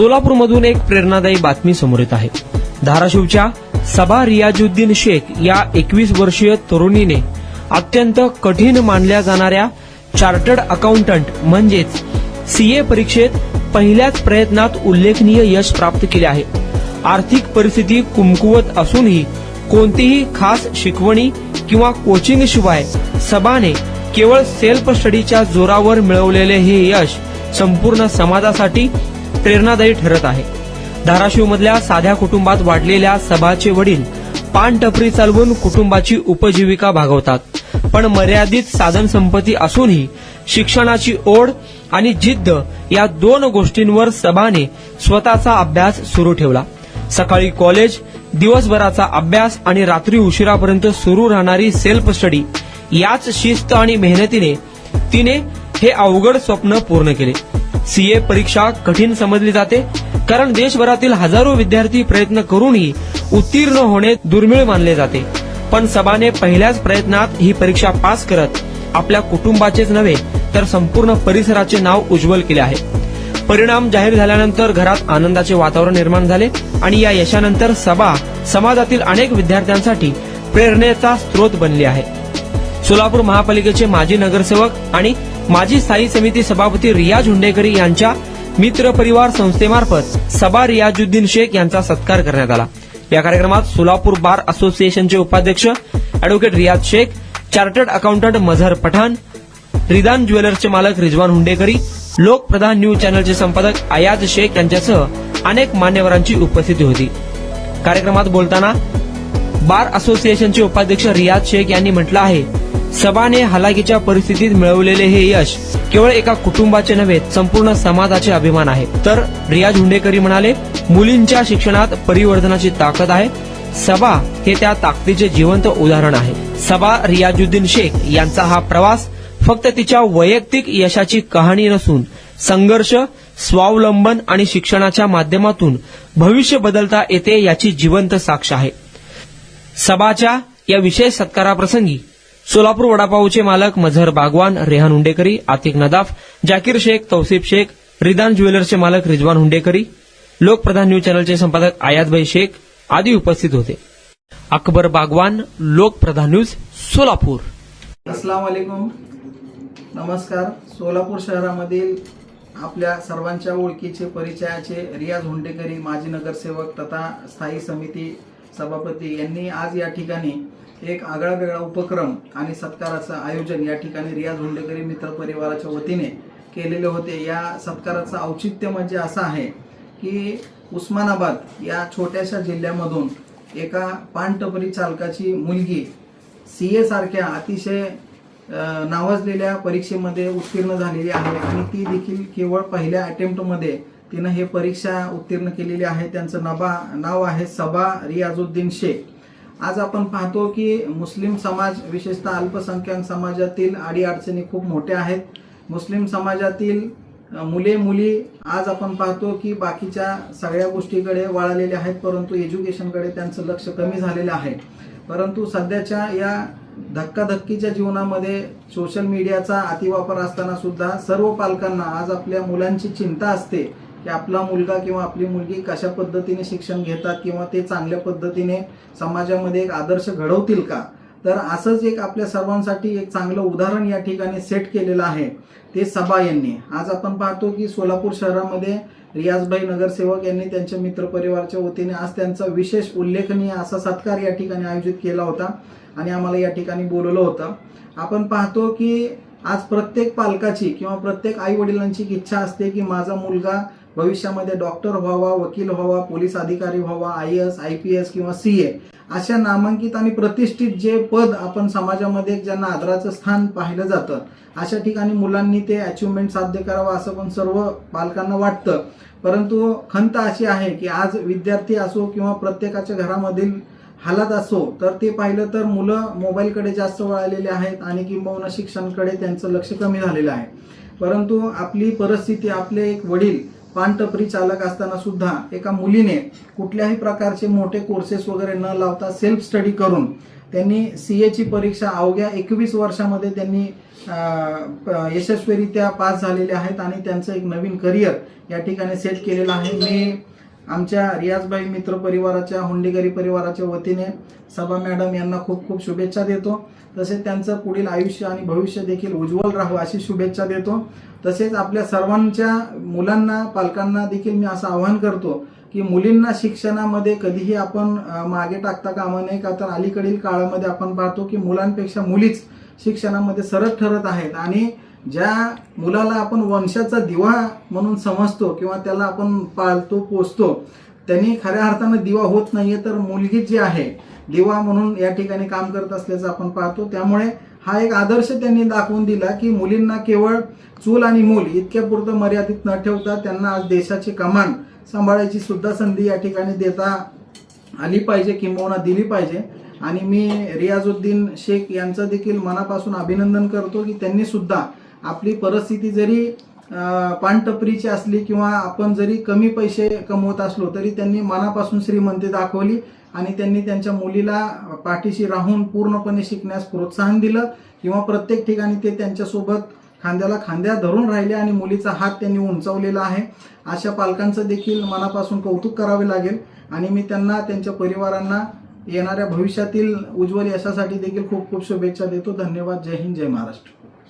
सोलापूरमधून एक प्रेरणादायी बातमी समोर येत आहे. धाराशिवच्या सबा रियाजुद्दीन शेख या एकवीस वर्षीय तरुणीने अत्यंत कठीण मानल्या जाणाऱ्या चार्टर्ड अकाउंटंट म्हणजेच सीए परीक्षेत पहिल्याच प्रयत्नात उल्लेखनीय यश प्राप्त केले आहे. आर्थिक परिस्थिती कुमकुवत असूनही कोणतीही खास शिकवणी किंवा कोचिंग शिवाय सबाने केवळ सेल्फ स्टडीच्या जोरावर मिळवलेले हे यश संपूर्ण समाजासाठी प्रेरणादायी ठरत आहे. धाराशिवमधल्या साध्या कुटुंबात वाढलेल्या सभाचे वडील पान टपरी चालवून कुटुंबाची उपजीविका भागवतात. पण मर्यादित साधन संपत्ती असूनही शिक्षणाची ओढ आणि जिद्द या दोन गोष्टींवर सभाने स्वतःचा अभ्यास सुरू ठेवला. सकाळी कॉलेज दिवसभराचा अभ्यास आणि रात्री उशिरापर्यंत सुरू राहणारी सेल्फ स्टडी याच शिस्त आणि मेहनतीने तिने हे अवघड स्वप्न पूर्ण केले. सीए परीक्षा कठीण समजली जाते कारण देशभरातील हजारो विद्यार्थी प्रयत्न करूनही उत्तीर्ण होणे दुर्मिळ मानले जाते. पण सभाने पहिल्याच प्रयत्नात ही परीक्षा पास करत आपल्या कुटुंबाचेच नव्हे तर संपूर्ण परिसराचे नाव उज्ज्वल केले आहे. परिणाम जाहीर झाल्यानंतर घरात आनंदाचे वातावरण निर्माण झाले आणि या यशानंतर सभा समाजातील अनेक विद्यार्थ्यांसाठी प्रेरणेचा स्रोत बनली आहे. सोलापूर महापालिकेचे माजी नगरसेवक आणि माजी स्थायी समिती सभापती रियाज हुंडेकरी यांच्या मित्र परिवार संस्थेमार्फत सबा रियाजुद्दीन शेख यांचा सत्कार करण्यात आला. या कार्यक्रमात सोलापूर बार असोसिएशनचे उपाध्यक्ष advocate Riyaz Shaikh chartered accountant Mazhar Pathan Ridan ज्वेलर्सचे मालक रिजवान हुंडेकरी लोकप्रधान न्यूज चॅनलचे संपादक अयाज शेख यांच्यासह अनेक मान्यवरांची उपस्थिती होती. कार्यक्रमात बोलताना बार असोसिएशनचे उपाध्यक्ष रियाज शेख यांनी म्हटलं आहे सभाने हलाखीच्या परिस्थितीत मिळवलेले हे यश केवळ एका कुटुंबाचे नव्हे संपूर्ण समाजाचे अभिमान आहे. तर रियाज हुंडेकरी म्हणाले मुलींच्या शिक्षणात परिवर्तनाची ताकद आहे. सभा हे त्या ताकदीचे जिवंत उदाहरण आहे. सभा रियाजुद्दीन शेख यांचा हा प्रवास फक्त तिच्या वैयक्तिक यशाची कहाणी नसून संघर्ष स्वावलंबन आणि शिक्षणाच्या माध्यमातून भविष्य बदलता येते याची जिवंत साक्ष आहे. सभाच्या या विशेष सत्काराप्रसंगी सोलापूर वडापावचे मालक मझहर बागवान रेहान हुंडेकरी आतिक नदाफ जाकीर शेख तौसिफ शेख रिदान ज्वेलर्सचे मालक रिजवान हुंडेकरी लोकप्रधान न्यूज चॅनलचे संपादक आयातभाई शेख आदी उपस्थित होते. अकबर बागवान लोकप्रधान न्यूज सोलापूर. अस्सलाम वालेकुम. नमस्कार. सोलापूर शहरामधील आपल्या सर्वांच्या ओळखीचे परिचयाचे रियाज हुंडेकरी माजी नगरसेवक तथा स्थायी समिती सभापती यांनी आज या ठिकाणी एक आगळा वेगळा उपक्रम आणि सत्काराचं आयोजन या ठिकाणी रियाज हुंडेकरी मित्र परिवाराच्या वतीने केलेले होते. या सत्काराचं औचित्य म्हणजे असं आहे की उस्मानाबाद या छोट्याशा जिल्ह्यामधून एका पानटपरी चालकाची मुलगी सी ए सारख्या अतिशय नावाजलेल्या परीक्षेमध्ये उत्तीर्ण झालेली आहे आणि ती देखील केवळ पहिल्या अटेम्प्टमध्ये तिनं हे परीक्षा उत्तीर्ण केलेली आहे. त्यांचं नबा नाव आहे सबा रियाजुद्दीन शेख. आज आपण पाहतो की मुस्लिम समाज विशेषतः अल्पसंख्याक समाजातील अडीअडचणी खूप मोठ्या आहेत. मुस्लिम समाजातील मुले मुली आज आपण पाहतो की बाकीच्या सगळ्या गोष्टीकडे वळालेल्या आहेत परंतु एज्युकेशनकडे त्यांचं लक्ष कमी झालेलं आहे. परंतु सध्याच्या या धक्काधक्कीच्या जीवनामध्ये सोशल मीडियाचा अतिवापर असताना सुद्धा सर्व पालकांना आज आपल्या मुलांची चिंता असते. की आपला मुलगा किंवा आपली मुलगी कशा पद्धतीने शिक्षण घेतात किंवा ते चांगल्या पद्धतीने समाजामध्ये एक आदर्श घडवतील का? तर असंच एक आपल्या सर्वांसाठी एक चांगलं उदाहरण या ठिकाणी सेट केलेलं आहे. ते सभा यांनी. आज आपण पाहतो की सोलापूर शहरामध्ये रियाजभाई नगरसेवक यांनी त्यांच्या मित्रपरिवारच्या वतीने आज त्यांचा विशेष उल्लेखनीय असा सत्कार या ठिकाणी आयोजित केला होता आणि आम्हाला या ठिकाणी बोलवलं होतं. आपण पाहतो की आज प्रत्येक पालकाची किंवा प्रत्येक आई वडिलांची इच्छा असते की माझा मुलगा भविष्यामध्ये डॉक्टर व्हावा वकील व्हावा पोलीस अधिकारी व्हावा I S I P S किंवा सी ए अशा नामांकित आणि प्रतिष्ठित जे पद आपण समाजामध्ये ज्यांना आदराचं स्थान पाहिलं जातं अशा ठिकाणी मुलांनी ते अचिव्हमेंट साध्य करावं असं पण सर्व पालकांना वाटतं. परंतु खंत अशी आहे की आज विद्यार्थी असो किंवा प्रत्येकाच्या घरामधील हालात असो तर ते पाहिलं तर मुलं मोबाईलकडे जास्त वळालेले आहेत आणि किंबहुना शिक्षणाकडे त्यांचं लक्ष कमी झालेलं आहे. परंतु आपली परिस्थिती आपले एक वडील पानटपरी चालक असताना सुद्धा एका मुलीने कुठल्याही प्रकारचे मोठे कोर्सेस वगैरे न लावता सेल्फ स्टडी करून त्यांनी सी एची परीक्षा अवघ्या एकवीस वर्षामध्ये त्यांनी प- यशस्वीरित्या पास झालेले आहेत आणि त्यांचं एक नवीन करिअर या ठिकाणी सेट केलेलं आहे. मी आमच्या रियाजबाई मित्र परिवाराच्या हुंडीगरी परिवाराच्या वतीने सभा मॅडम यांना खूप खूप शुभेच्छा देतो. तसेच त्यांचं पुढील आयुष्य आणि भविष्य देखील उज्ज्वल राहू अशी शुभेच्छा देतो. तसेच आपल्या सर्वांच्या मुलांना पालकांना देखील मी असं आवाहन करतो की मुलींना शिक्षणामध्ये कधीही आपण मागे टाकता कामा नये का तर अलीकडील काळामध्ये आपण पाहतो की मुलांपेक्षा मुलीच शिक्षणामध्ये सरळ ठरत आहेत आणि ज्या मुलाला आपण वंशाचा दिवा म्हणून समजतो किंवा त्याला आपण पाळतो पोचतो त्यांनी खऱ्या अर्थानं दिवा होत नाहीये तर मुलगी जी आहे दिवा म्हणून या ठिकाणी काम करत असल्याचं आपण पाहतो. त्यामुळे हा एक आदर्श त्यांनी दाखवून दिला की मुलींना केवळ चूल आणि मूल इतक्या पुरतं मर्यादित न ठेवता त्यांना आज देशाची कमान सांभाळायची सुद्धा संधी या ठिकाणी देता आली पाहिजे किंबहुना दिली पाहिजे. आणि मी रियाजुद्दीन शेख यांचं देखील मनापासून अभिनंदन करतो की त्यांनी सुद्धा आपली परिस्थिती जरी पानटपरीची असली किंवा आपण जरी कमी पैसे कमवत असलो तरी त्यांनी मनापासून श्रीमंती दाखवली आणि त्यांनी त्यांच्या मुलीला पाठीशी राहून पूर्णपणे शिकण्यास प्रोत्साहन दिलं किंवा प्रत्येक ठिकाणी ते त्यांच्यासोबत खांद्याला खांद्या धरून राहिले आणि मुलीचा हात त्यांनी उंचावलेला आहे. अशा पालकांचं देखील मनापासून कौतुक करावे लागेल आणि मी त्यांना त्यांच्या परिवारांना येणाऱ्या भविष्यातील उज्ज्वल यशासाठी देखील खूप खूप शुभेच्छा देतो. धन्यवाद. जय हिंद जय महाराष्ट्र.